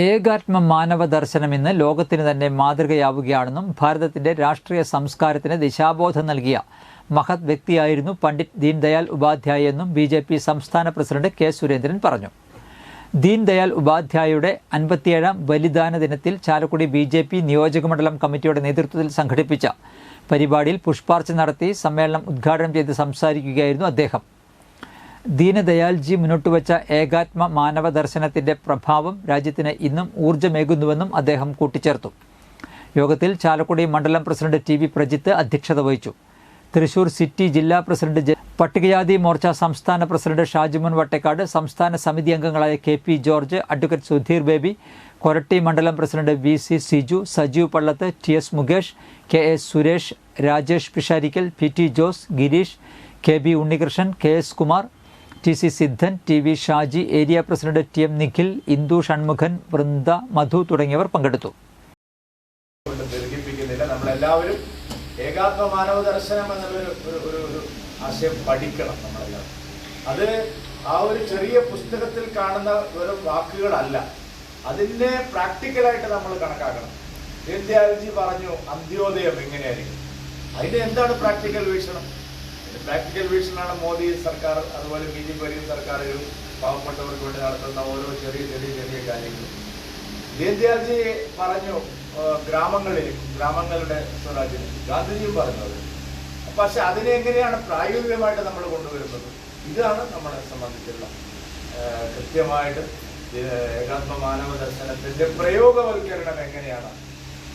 ഏകാത്മ മാനവ ദർശനം ഇന്ന് ലോകത്തിന് തന്നെ മാതൃകയാവുകയാണെന്നും ഭാരതത്തിന്റെ രാഷ്ട്രീയ സംസ്കാരത്തിന് ദിശാബോധം നൽകിയ മഹത് വ്യക്തിയായിരുന്നു പണ്ഡിറ്റ് ദീൻദയാൽ ഉപാധ്യായ എന്നും ബി ജെ പി സംസ്ഥാന പ്രസിഡന്റ് കെ സുരേന്ദ്രൻ പറഞ്ഞു. ദീൻദയാൽ ഉപാധ്യായയുടെ അൻപത്തിയേഴാം ബലിദാന ദിനത്തിൽ ചാലക്കുടി ബി ജെ പി നിയോജകമണ്ഡലം കമ്മിറ്റിയുടെ നേതൃത്വത്തിൽ സംഘടിപ്പിച്ച പരിപാടിയിൽ പുഷ്പാർച്ച നടത്തി സമ്മേളനം ഉദ്ഘാടനം ചെയ്ത് സംസാരിക്കുകയായിരുന്നു അദ്ദേഹം. ദീനദയാൽജി മുന്നോട്ട് വെച്ച ഏകാത്മ മാനവ ദർശനത്തിന്റെ പ്രഭാവം രാജ്യത്തിന് ഇന്നും ഊർജമേകുന്നുവെന്നും അദ്ദേഹം കൂട്ടിച്ചേർത്തു. യോഗത്തിൽ ചാലക്കുടി മണ്ഡലം പ്രസിഡന്റ് ടി വി പ്രജിത്ത് അധ്യക്ഷത വഹിച്ചു. തൃശൂർ സിറ്റി ജില്ലാ പ്രസിഡന്റ് പട്ടികജാതി മോർച്ച സംസ്ഥാന പ്രസിഡന്റ് ഷാജിമുൻ വട്ടേക്കാട് സംസ്ഥാന സമിതി അംഗങ്ങളായ K P George advocate Sudheer Baby Koratty മണ്ഡലം president V C Siju Sajeev Pallath T S Mukesh K S Suresh Rajesh Pisharikkal P T Jose Girish K B Unnikrishnan K S Kumar T C Siddhan T V Shaji area president T M Nikhil Indu Shanmukhan Vrinda Madhu തുടങ്ങിയവർ പങ്കെടുത്തു. നമ്മളെല്ലാവരും ഏകാത്മ മാനവ ദർശനം എന്നുള്ളൊരു ഒരു ഒരു ഒരു ആശയം പഠിക്കണം നമ്മളെല്ലാവരും അത് ആ ഒരു ചെറിയ പുസ്തകത്തിൽ കാണുന്ന വെറും വാക്കുകളല്ല. അതിനെ പ്രാക്ടിക്കലായിട്ട് നമ്മൾ കണക്കാക്കണം. ദീൻദയാൽജി പറഞ്ഞു അന്ത്യോദയം എങ്ങനെയായിരിക്കും? അതിന് എന്താണ് പ്രാക്ടിക്കൽ വീക്ഷണം? പ്രാക്ടിക്കൽ വീക്ഷണമാണ് മോദി സർക്കാർ അതുപോലെ ബി ജെ പി വരും സർക്കാരുകളും പാവപ്പെട്ടവർക്ക് വേണ്ടി നടത്തുന്ന ഓരോ ചെറിയ ചെറിയ ചെറിയ കാര്യങ്ങളും. ദീൻദയാൽജി പറഞ്ഞു ഗ്രാമങ്ങളിൽ ഗ്രാമങ്ങളുടെ സ്വരാജ്യം ഗാന്ധിജിയും പറഞ്ഞത് പക്ഷെ അതിനെ എങ്ങനെയാണ് പ്രായോഗികമായിട്ട് നമ്മൾ കൊണ്ടുവരുന്നത്? ഇതാണ് നമ്മളെ സംബന്ധിച്ചുള്ള കൃത്യമായിട്ട് ഏകാത്മ മാനവ ദർശനത്തിന്റെ പ്രയോഗവൽക്കരണം എങ്ങനെയാണ്